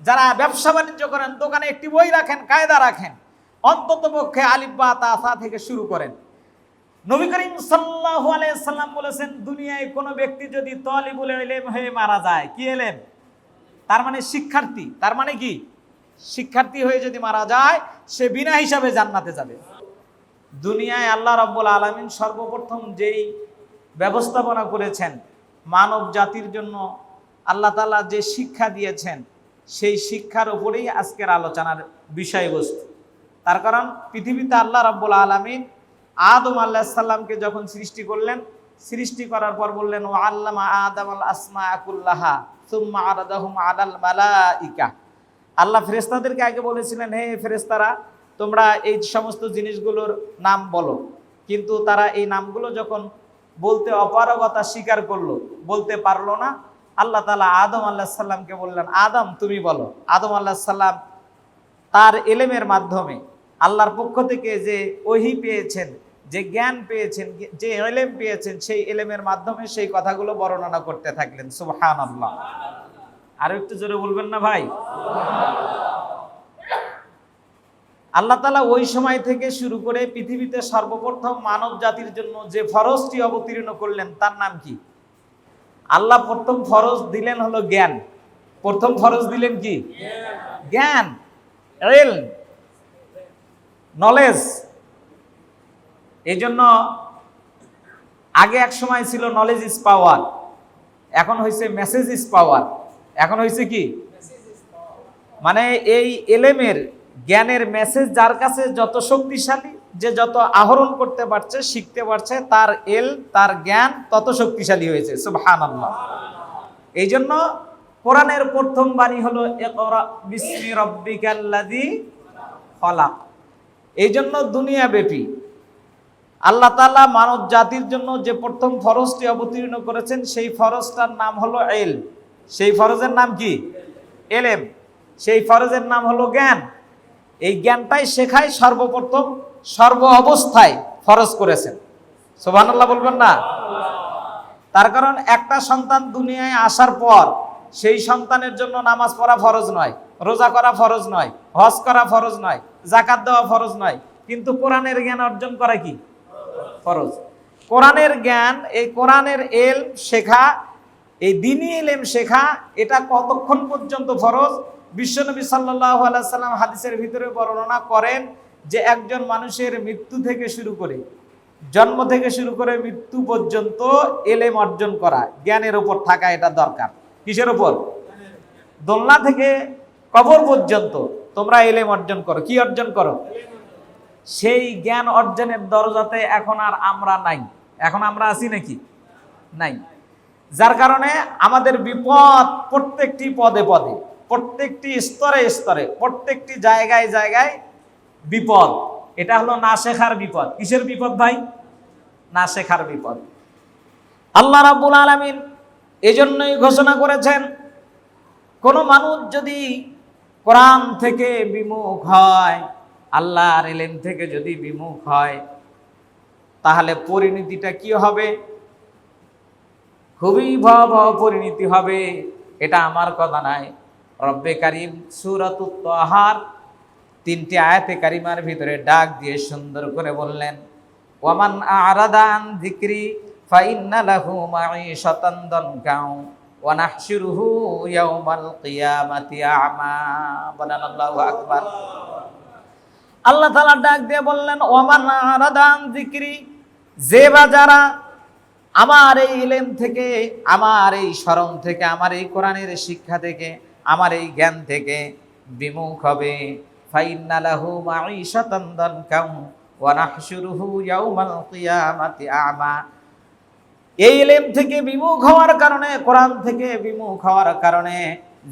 যারা ব্যবসা বাণিজ্য করেন, দোকানে একটি বই রাখেন, কায়দা রাখেন, অন্তত পক্ষে আলিব্বা তাসা থেকে শুরু করেন। নবী করিম সাল্লাল্লাহু আলাইহি সাল্লাম বলেছেন, দুনিয়ায় কোনো ব্যক্তি যদি তলিবুল ইলম হয়ে মারা যায়, কি এলেম? তার মানে শিক্ষার্থী। তার মানে কি? শিক্ষার্থী হয়ে যদি মারা যায়, সে বিনা হিসাবে জান্নাতে যাবে। দুনিয়ায় আল্লাহ রাব্বুল আলামিন সর্বপ্রথম যেই ব্যবস্থাপনা করেছেন মানব জাতির জন্য আল্লাহ তাআলা যে শিক্ষা দিয়েছেন সেই শিক্ষার উপরেই আজকের আলোচনার বিষয়বস্তু। তার কারণ, পৃথিবীতে আল্লাহ রাব্বুল আলামিন আদম আল্লাহ সাল্লামকে যখন সৃষ্টি করলেন, সৃষ্টি করার পর বললেন, ও আল্লামা আদম আল আসমা আকুল্লাহা সুম্মা আরাদাহুম আলাল মালাইকা। আল্লাহ ফেরেস্তাদেরকে আগে বলেছিলেন, হে ফেরেস্তারা তোমরা এই সমস্ত জিনিসগুলোর নাম বলো। কিন্তু তারা এই নামগুলো যখন বলতে অপারগতা স্বীকার করল, বলতে পারল না আল্লাহ তালা আদম আল্লাহ সাল্লামকে বললেন, আদম, তুমি বলো। আদম আল্লাহ সাল্লাম তার এলেমের মাধ্যমে আল্লাহর পক্ষ থেকে যে ওহি পেয়েছেন, যে জ্ঞান পেয়েছেন, যে এলেম পেয়েছেন, সেই এলেমের মাধ্যমে সেই কথাগুলো বর্ণনা করতে থাকলেন। সুবহান আল্লাহ আরও একটু জোরে বলবেন না ভাই? আল্লাহ তালা ওই সময় থেকে শুরু করে পৃথিবীতে সর্বপ্রথম মানব জাতির জন্য যে ফরজটি অবতীর্ণ করলেন, তার নাম কি? আল্লাহ প্রথম ফরজ দিলেন হলো জ্ঞান। প্রথম ফরজ দিলেন কি? জ্ঞান। রেল নলেজ। এই জন্য আগে এক সময় ছিল নলেজ ইজ পাওয়ার এখন হয়েছে মেসেজ ইজ পাওয়ার এখন হয়েছে কি? মানে এই এলেমের, জ্ঞানের মেসেজ যার কাছে যত শক্তিশালী যে যত আহরণ করতে পারছে, শিখতে পারছে, তার এল, তার জ্ঞান তত শক্তিশালী হয়েছে। সুবহান আল্লাহ এই জন্য কোরআনের প্রথম বাণী হলো খলাক। এই জন্য দুনিয়াব্যাপী। আল্লাহ তাআলা মানব জাতির জন্য যে প্রথম ফরজটি অবতীর্ণ করেছেন, সেই ফরজটার নাম হলো এল। সেই ফরজের নাম কি? এলেম। সেই ফরজের নাম হলো জ্ঞান। এই জ্ঞানটাই শেখায় সর্বপ্রথম সর্ব অবস্থায় ফরজ করেছেন। সোভানাল্লাহ বলবেন না? তার কারণ একটা সন্তান দুনিয়ায় আসার পর সেই সন্তানের জন্য নামাজ পড়া ফরজ নয়, রোজা করা ফরজ নয়, হজ করা ফরজ নয় জাকাত দেওয়া ফরজ নয়। কিন্তু কোরআনের জ্ঞান অর্জন করা কি? ফরজ। কোরআনের জ্ঞান, এই কোরআনের এল শেখা, এই দিনী এলেম শেখা, এটা কতক্ষণ পর্যন্ত ফরজ? বিশ্বনবী সাল্লাহ সাল্লাম হাদিসের ভিতরে বর্ণনা করেন যে একজন মানুষের মৃত্যু থেকে শুরু করে, জন্ম থেকে শুরু করে মৃত্যু পর্যন্ত এলেম অর্জন করা জ্ঞানের ওপর থাকা এটা দরকার। কিসের ওপর দোলনা থেকে কবর পর্যন্ত তোমরা এলেম অর্জন করো। কি অর্জন করো? সেই জ্ঞান অর্জনের দরজাতে এখন আর আমরা নাই। এখন আমরা আছি নাকি? নাই। যার কারণে আমাদের বিপদ প্রত্যেকটি পদে পদে, প্রত্যেকটি স্তরে স্তরে, প্রত্যেকটি জায়গায় জায়গায় বিপদ। এটা হলো না শেখার বিপদ। কিসের বিপদ ভাই? না শেখার বিপদ। আল্লাহ রাব্বুল আলামিন এজন্যই ঘোষণা করেছেন, কোনো মানুষ যদি কোরআন থেকে বিমুখ হয়, আল্লাহর এলেম থেকে যদি বিমুখ হয়, তাহলে পরিণতিটা কি হবে? খুবই ভয়াবহ পরিণতি হবে। এটা আমার কথা নাই রব্বে কারিম সুরাত আহার তিনটি আয়াতে কারিমার ভিতরে ডাক দিয়ে সুন্দর করে বললেন, ওয়ামান আরাদান যিকরি ফাইন্না লাহু মাঈশাতান দানকাউ ওয়া নাহশুরুহু ইয়াওমাল কিয়ামাতি আ'মা। বলেন, আল্লাহু আকবার। আল্লাহ তাআলা ডাক দিয়ে বললেন, ওয়ামান আরাদান যিকরি, যে বা যারা আমার এই ইলেম থেকে, আমার এই স্মরণ থেকে, আমার এই কোরআনের শিক্ষা থেকে, আমার এই জ্ঞান থেকে বিমুখ হবে ফাইন্না লাহু মাঈশাতান দানকাউ ওয়া নাহশুরুহু ইয়াওমাল কিয়ামাতি আ'মা। এই ইলেম থেকে বিমুখ হওয়ার কারণে, কোরআন থেকে বিমুখ হওয়ার কারণে,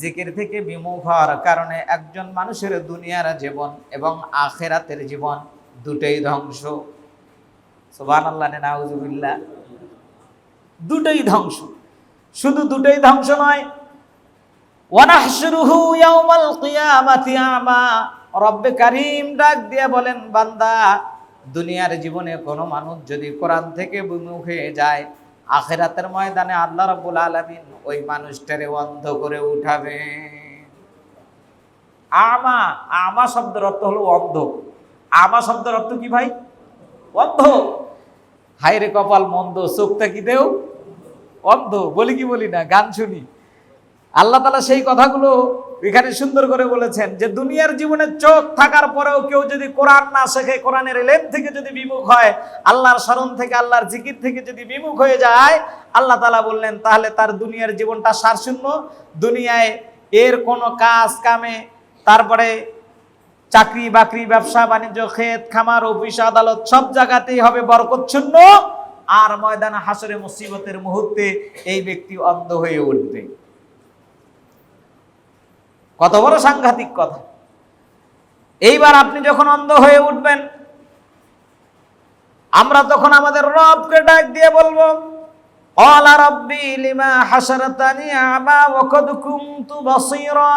জিকির থেকে বিমুখ হওয়ার কারণে একজন মানুষের দুনিয়ার জীবন এবং আখেরাতের জীবন দুটোই ধ্বংস। সুবহানাল্লাহ নাউজুবিল্লাহ। দুটোই ধ্বংস। শুধু দুটোই ধ্বংস নয় ওয়ানাহশুরুহু ইয়াউমাল কিয়ামাতি আমা। রব্বে কারিম ডাক দিয়ে বলেন, বান্দা, দুনিয়ার জীবনে কোনো মানুষ যদি কোরআন থেকে বিমুখ হয়ে যায়, আখেরাতের ময়দানে আল্লাহ রাব্বুল আলামিন ওই মানুষটারে অন্ধ করে উঠাবে। আমা আমা শব্দের অর্থ হলো অন্ধ। আমা শব্দের অর্থ কি ভাই? অন্ধ। হাইরে কপাল মন্দ, চোখটা কি দেও? অন্ধ। বলি কি বলি না, গান শুনি। আল্লাহ তালা সেই কথাগুলো এখানে সুন্দর করে বলেছেন যে দুনিয়ার জীবনে চোখ থাকার পরেও কেউ যদি কোরআন না শেখে, কোরআনের এলেম থেকে যদি বিমুখ হয়, আল্লাহর স্মরণ থেকে, আল্লাহর জিকির থেকে যদি বিমুখ হয়ে যায়, আল্লাহ তালা বললেন, তাহলে তার দুনিয়ার জীবনটা সারশূন্য। দুনিয়ায় এর কোনো কাজ কামে, তারপরে চাকরি বাকরি, ব্যবসা বাণিজ্য ক্ষেত খামার, অফিস, আদালত, সব জায়গাতেই হবে বরকচ্ছন্ন আর ময়দানে হাসরে মুসিবতের মুহূর্তে এই ব্যক্তি অন্ধ হয়ে উঠবে। কত বড় সাংঘাতিক কথা। এইবার আপনি যখন অন্ধ হয়ে উঠবেন, আমরা তখন আমাদের রবকে ডাক দিয়ে বলব, অলা রব্বি লিমা হাসারাতানি আমা ওয়াকাদ কুনতু বাসীরা?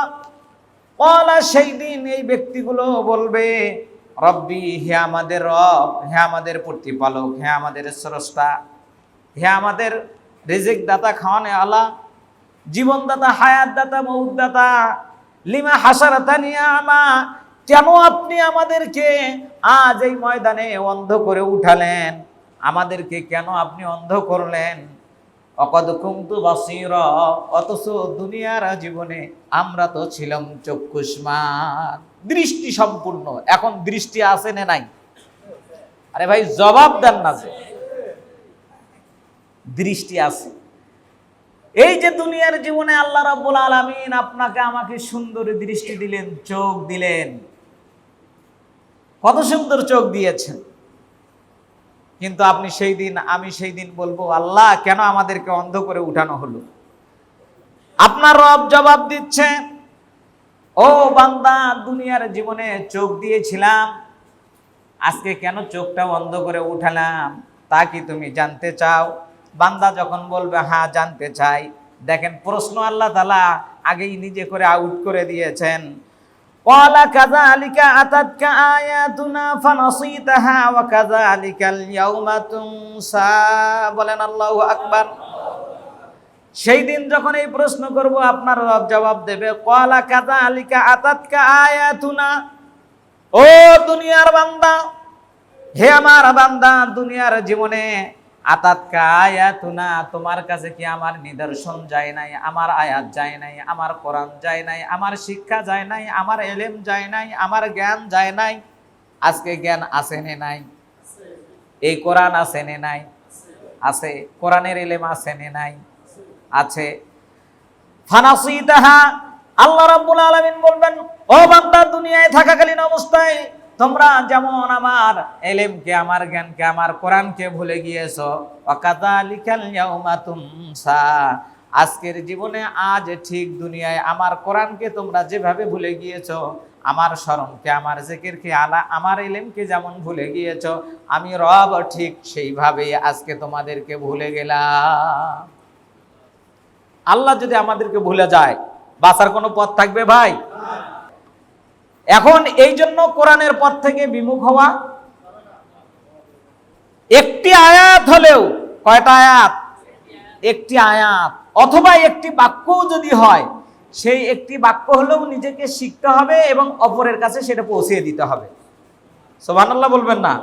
অলা সেই দিন এই ব্যক্তিগুলো বলবে, রব্বি, হে আমাদের রব, হে আমাদের প্রতিপালক, হে আমাদের স্রষ্টা, হে আমাদের রিজিক দাতা খাওয়ানে আলা, জীবনদাতা হায়াত দাতা মৌত দাতা লিমা হাসারাতানিয়া আমা, কেন আপনি আমাদেরকে আজ এই ময়দানে অন্ধ করে উঠালেন? আমাদেরকে কেন আপনি অন্ধ করলেন? অকদ কুমতু বাসির, অথচ দুনিয়ার জীবনে আমরা তো ছিলাম চক্ষুষ্মান। দৃষ্টি সম্পূর্ণ, এখন দৃষ্টি আছে না নাই? আরে ভাই, জবাব দেন না যে। দৃষ্টি আছে। এই যে দুনিয়ার জীবনে আল্লাহ রাব্বুল আলামিন আপনাকে আমাকে সুন্দর দৃষ্টি দিলেন, চোখ দিলেন। কত সুন্দর চোখ দিয়েছেন। কিন্তু আপনি সেই দিন, আমি সেই দিন বলব, আল্লাহ, কেন আমাদেরকে অন্ধ করে উঠানো হলো? আপনার রব জবাব দিচ্ছে, ও বান্দা, দুনিয়ার জীবনে চোখ দিয়েছিলাম, আজকে কেন চোখটা অন্ধ করে উঠালাম? তা কি তুমি জানতে চাও? বান্দা যখন বলবে হ্যাঁ জানতে চাই। দেখেন, প্রশ্ন আল্লাহ তালা আগেই নিজে করে আউট করে দিয়েছেন। কলা কাজা আলিকা আতাতকা আয়াতুনা ফানাসিতাহা ওয়া কাযালিকাল ইয়াউমা তুনসা। বলেন, আল্লাহু আকবার। সেই দিন যখন এই প্রশ্ন করব, আপনার রব জবাব দেবে কলা কাজা আলিকা আতাতকা আয়াতুনা। ও দুনিয়ার বান্দা, হে আমার বান্দা, দুনিয়ার জীবনে আতাতকা আয়াতুনা তোমার কাছে কি আমার নিদর্শন যায় নাই, আমার আয়াত যায় নাই, আমার কোরআন যায় নাই, আমার শিক্ষা যায় নাই, আমার এলেম যায় নাই, আমার জ্ঞান যায় নাই? আজকে জ্ঞান আছে নে নাই? এই কোরআন আছে নে নাই? আছে। কোরআনের এলেম আছে নে নাই? আছে। ফানাসিতাহা, আল্লাহ রাব্বুল আলামিন বলবেন, ও বান্দা, দুনিয়ায় থাকাকালীন অবস্থায় তোমরা যেমন আমার এলেমকে, আমার জ্ঞানকে, আমার কোরআনকে ভুলে গিয়েছো আজকের জীবনে আজ ঠিক দুনিয়ায় আমার কোরআনকে তোমরা যেভাবে ভুলে গিয়েছো, আমার স্মরণকে, আমার জেকেরকে, আলা, আমার এলেমকে যেমন ভুলে গিয়েছো, আমি রব ঠিক সেইভাবেই আজকে তোমাদেরকে ভুলে গেলাম। আল্লাহ যদি আমাদেরকে ভুলে যায়, বাঁচার কোনো পথ থাকবে ভাই? এখন এই জন্য কোরআনের পথ থেকে বিমুখ হওয়া একটি আয়াত হলেও কয়টা আয়াত? একটি আয়াত। অথবা একটি বাক্যও যদি হয়, সেই একটি বাক্য হলেও নিজেকে শিখতে হবে এবং অপরের কাছে সেটা পৌঁছিয়ে দিতে হবে। সোবানাল্লাহ বলবেন না?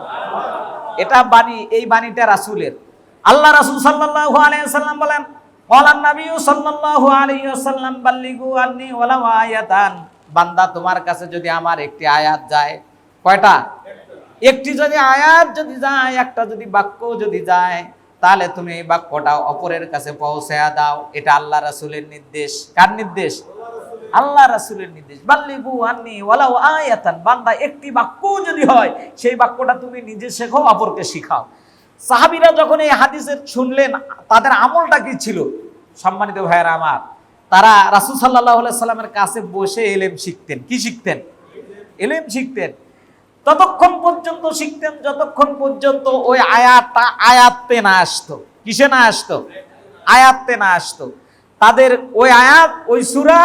এটা বাণী, এই বাণীটা রাসুলের। আল্লাহ রাসুল সাল্লাহ আলাইসাল্লাম বলেন বলান নবী সাল্লাল্লাহু আলাইহি ওয়াসাল্লাম বাল্লিগু আন্নি ওয়ালাউ আয়াতান বান্দা তোমার কাছে যদি আমার একটি আয়াত যায়, কয়টা? একটি যদি আয়াত যদি যায়, একটা যদি বাক্য যদি যায়, তাহলে তুমি এই বাক্যটা অপরের কাছে পৌঁছায়া দাও। এটা আল্লাহ রাসূলের নির্দেশ। কার নির্দেশ? আল্লাহ রাসূলের নির্দেশ। বাল্লিগু আন্নি ওয়ালাউ আয়াতান। বান্দা একটি বাক্য যদি হয়, সেই বাক্যটা তুমি নিজে শেখো, অপরকে শিখাও। সাহাবিরা যখন এই হাদিসের শুনলেন, তাদের আমলটা কি ছিল? সম্মানিত ভাইয়েরা আমার তারা রাসুল সাল্লাহ সাল্লামের কাছে বসে এলেম শিখতেন। কি শিখতেন? এলেম শিখতেন। ততক্ষণ পর্যন্ত শিখতেন, যতক্ষণ পর্যন্ত ওই আয়াতটা, আয়াত্তে না আসতো। কিসে না আসতো? আয়াত্তে না আসতো। তাদের ওই আয়াত, ওই সুরা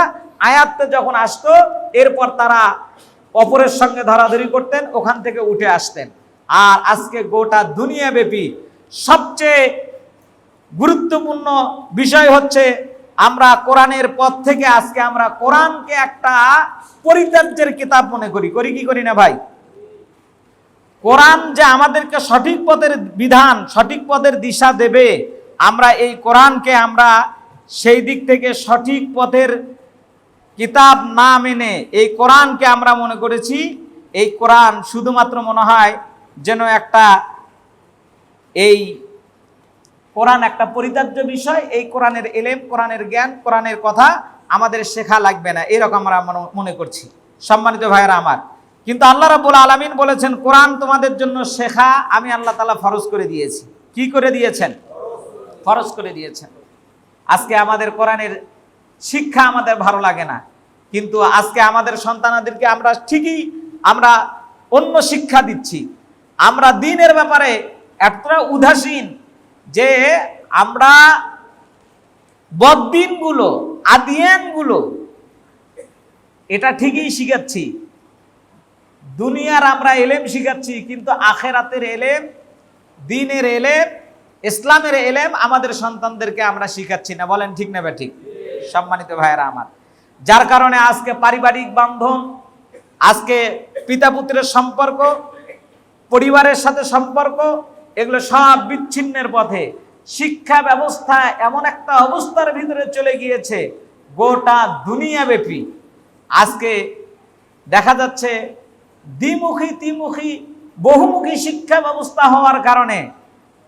আয়াত্তে যখন আসতো, এরপর তারা অপরের সঙ্গে ধরাধরি করতেন, ওখান থেকে উঠে আসতেন। আর আজকে গোটা দুনিয়াব্যাপী সবচেয়ে গুরুত্বপূর্ণ বিষয় হচ্ছে আমরা কোরআনের পথ থেকে আজকে আমরা কোরআনকে একটা পরিত্যাজ্যের কিতাব মনে করি। করি কি করি না ভাই? কোরআন যে আমাদেরকে সঠিক পথের বিধান, সঠিক পথের দিশা দেবে, আমরা এই কোরআনকে আমরা সেই দিক থেকে সঠিক পথের কিতাব না মেনে এই কোরআনকে আমরা মনে করেছি, এই কোরআন শুধুমাত্র মনে হয় যেন একটা এই কোরআন একটা পরিত্যাজ্য বিষয়, এই কোরআনের এলেম, কোরআনের জ্ঞান, কোরআনের কথা আমাদের শেখা লাগবে না। এরকম আমরা মনে- করছি। সম্মানিত ভাইয়েরা আমার। কিন্তু আল্লাহ রাব্বুল আলামিন বলেছেন, কোরআন তোমাদের জন্য শেখা আমি আল্লাহ তালা ফরজ করে দিয়েছি। কি করে দিয়েছেন? ফরজ করে দিয়েছেন। আজকে আমাদের কোরআনের শিক্ষা আমাদের ভালো লাগে না। কিন্তু আজকে আমাদের সন্তানাদেরকে আমরা ঠিকই আমরা অন্য শিক্ষা দিচ্ছি। আমরা দিনের ব্যাপারে এতটা উদাসীন যে আমরা বদিনগুলো আদিয়ানগুলো, এটা ঠিকই শিখাচ্ছি। দুনিয়ার আমরা এলেম শিখাচ্ছি, কিন্তু আখেরাতের এলেম, দিনের এলেম, ইসলামের এলেম আমাদের সন্তানদেরকে আমরা শিখাচ্ছি না। বলেন ঠিক না ঠিক সম্মানিত ভাইয়েরা আমার। যার কারণে আজকে পারিবারিক বান্ধন আজকে পিতা পুত্রের সম্পর্ক, পরিবারের সাথে সম্পর্ক এগুলো সব বিচ্ছিন্নের পথে। শিক্ষা ব্যবস্থা এমন একটা অবস্থার ভিতরে চলে গিয়েছে, গোটা দুনিয়াব্যাপী আজকে দেখা যাচ্ছে, দ্বিমুখী ত্রিমুখী বহুমুখী শিক্ষা ব্যবস্থা হওয়ার কারণে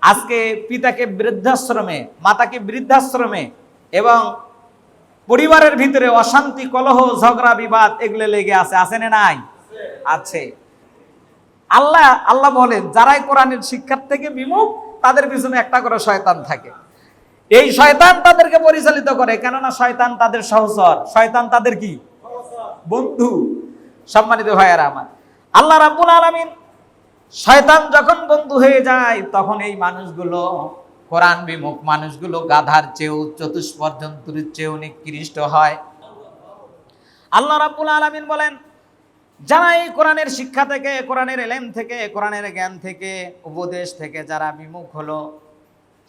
আজকে পিতাকে বৃদ্ধাশ্রমে, মাতাকে বৃদ্ধাশ্রমে এবং পরিবারের ভিতরে অশান্তি, কলহ, ঝগড়া, বিবাদ এগুলো লেগে আছে। আছে না নাই? আছে। আল্লাহ আল্লাহ বলেন, যারাই কোরআনের শিক্ষার থেকে বিমুখ, তাদের পিছনে একটা করে শয়তান থাকে। এই শয়তান তাদেরকে পরিচালিত করে, কেননা শয়তান তাদের সহচর। শয়তান তাদের কি? বন্ধু। সম্মানিত ভাইয়ারা আমার, আল্লাহ রাব্বুল আলামিন শয়তান যখন বন্ধু হয়ে যায়, তখন এই মানুষগুলো কোরআন বিমুখ, মানুষগুলো গাধার চেয়েও জন্তুর চেয়েও নিকৃষ্ট হয়। আল্লাহ রাব্বুল আলামিন বলেন যারা এই কোরআনের শিক্ষা থেকে, কোরআনের এলেম থেকে, কোরআনের জ্ঞান থেকে, উপদেশ থেকে যারা বিমুখ হলো,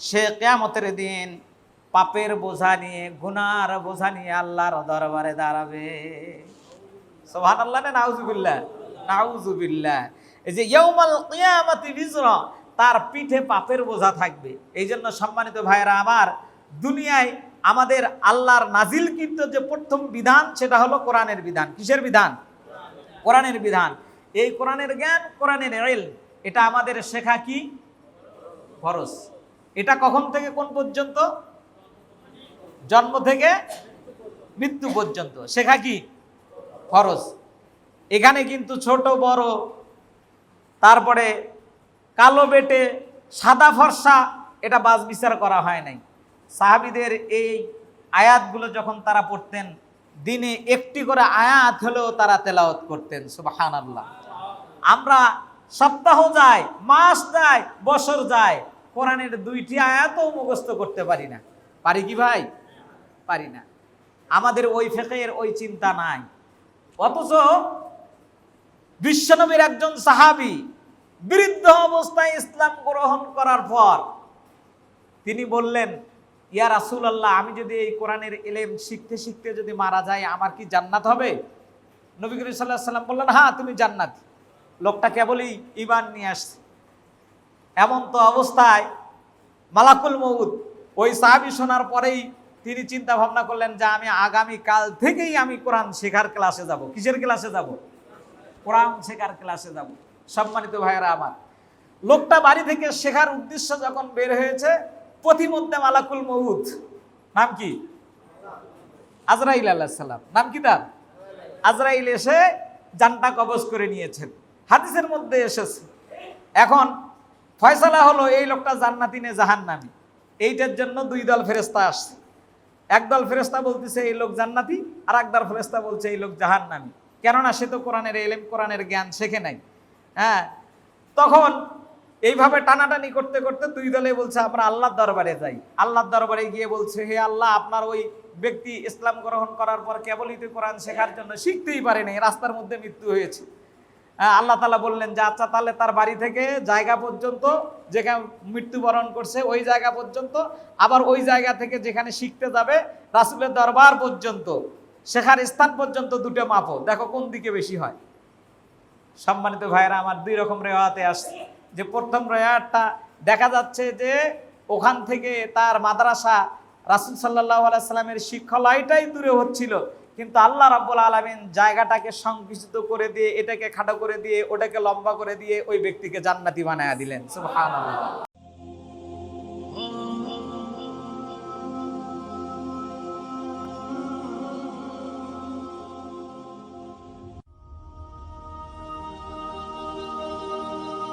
সে কেয়ামতের দিন পাপের বোঝা নিয়ে, গুনার বোঝা নিয়ে আল্লাহর দরবারে দাঁড়াবে। সোহান আল্লাহ না নাউজুবিল্লাহ? নাউজুবিল্লাহ। এই যে ইয়ৌমাল কিয়ামাতি বিজরা, তার পিঠে পাপের বোঝা থাকবে। এই জন্য সম্মানিত ভাইয়েরা, আমার দুনিয়ায় আমাদের আল্লাহর নাজিলকৃত যে প্রথম বিধান, সেটা হলো কোরআনের বিধান। কিসের বিধান? কোরআনের বিধান। এই কোরআনের জ্ঞান, কোরআনের এল এটা আমাদের শেখা কি? ফরজ। এটা কখন থেকে, কোন পর্যন্ত? জন্ম থেকে মৃত্যু পর্যন্ত। শেখা কি? ফরজ। এখানে কিন্তু ছোট, বড়, তারপরে কালো বেটে, সাদা ফর্সা, এটা বাস বিচার করা হয় নাই। সাহাবিদের এই আয়াতগুলো যখন তারা পড়তেন দিনে একটি করে আয়াত হলেও তারা তেলাওয়াত করতেন সুবাহান আল্লাহ আমরা সপ্তাহ যায়, মাস যায়, বছর যায়, কোরআনের দুইটি আয়াতও মুখস্থ করতে পারি না। পারি কি ভাই? পারি না। আমাদের ওই ফেকের ওই চিন্তা নাই। অথচ বিশ্বনবীর একজন সাহাবি বৃদ্ধ অবস্থায় ইসলাম গ্রহণ করার পর তিনি বললেন ইয়া রাসুল আল্লাহ আমি যদি এই কোরআনের এলেম শিখতে শিখতে যদি মারা যায় আমার কি জান্নাত হবে? নবী করিম সাল্লাহ সাল্লাম বললেন হ্যাঁ তুমি জান্নাত। লোকটা কেবলই ইমান নিয়ে আসছে। এমন তো অবস্থায় মালাকুল মৌদ ওই সাহাবি শোনার পরেই তিনি চিন্তা ভাবনা করলেন যে, আমি আগামী কাল থেকেই আমি কোরআন শেখার ক্লাসে যাব। কিসের ক্লাসে যাব? কোরআন শেখার ক্লাসে যাব। সম্মানিত ভাইয়েরা আমার, লোকটা বাড়ি থেকে শেখার উদ্দেশ্য যখন বের হয়েছে পথিমধ্যে মালাকুল মৌদ নাম কি? আজরাইল আল্লাহ সাল্লাম নাম কি তার? আজরাইল এসে জানটা কবজ করে নিয়েছেন। হাদিসের মধ্যে এসেছে। এখন ফয়সালা হলো এই লোকটা জান্নাতি নে জাহান্নামি? এইটার জন্য দুই দল ফেরেস্তা আসছে। একদল ফেরেস্তা বলতেছে, এই লোক জান্নাতি আর একদল ফেরেস্তা বলছে, এই লোক জাহান্নামি কেননা সে তো কোরআনের এলেম, কোরআনের জ্ঞান শেখে নাই। হ্যাঁ তখন এইভাবে টানাটানি করতে করতে দুই দলে বলছে আমরা আল্লাহর দরবারে যাই। আল্লাহর দরবারে গিয়ে বলছে হে আল্লাহ আপনার ওই ব্যক্তি ইসলাম গ্রহণ করার পর কেবলই তো কোরআন শেখার জন্য শিখতেই পারেনি রাস্তার মধ্যে মৃত্যু হয়েছে। হ্যাঁ, আল্লাহ তালা বললেন যে আচ্ছা তাহলে তার বাড়ি থেকে জায়গা পর্যন্ত যেখানে মৃত্যুবরণ করছে ওই জায়গা পর্যন্ত আবার ওই জায়গা থেকে যেখানে শিখতে যাবে রাসুলের দরবার পর্যন্ত শেখার স্থান পর্যন্ত দুটো মাপো দেখো কোন দিকে বেশি হয়। সম্মানিত ভাইয়েরা আমার দুই রকম রেওয়াতে আসছে। যে প্রথম রেয়ারটা দেখা যাচ্ছে যে ওখান থেকে তার মাদ্রাসা রাসুল সাল্লাহ আলাইসাল্লামের শিক্ষালয়টাই দূরে হচ্ছিল। কিন্তু আল্লাহ রাব্বুল আলমিন জায়গাটাকে সংকুচিত করে দিয়ে, এটাকে খাটো করে দিয়ে, ওটাকে লম্বা করে দিয়ে ওই ব্যক্তিকে জান্নাতি বানায়া দিলেন।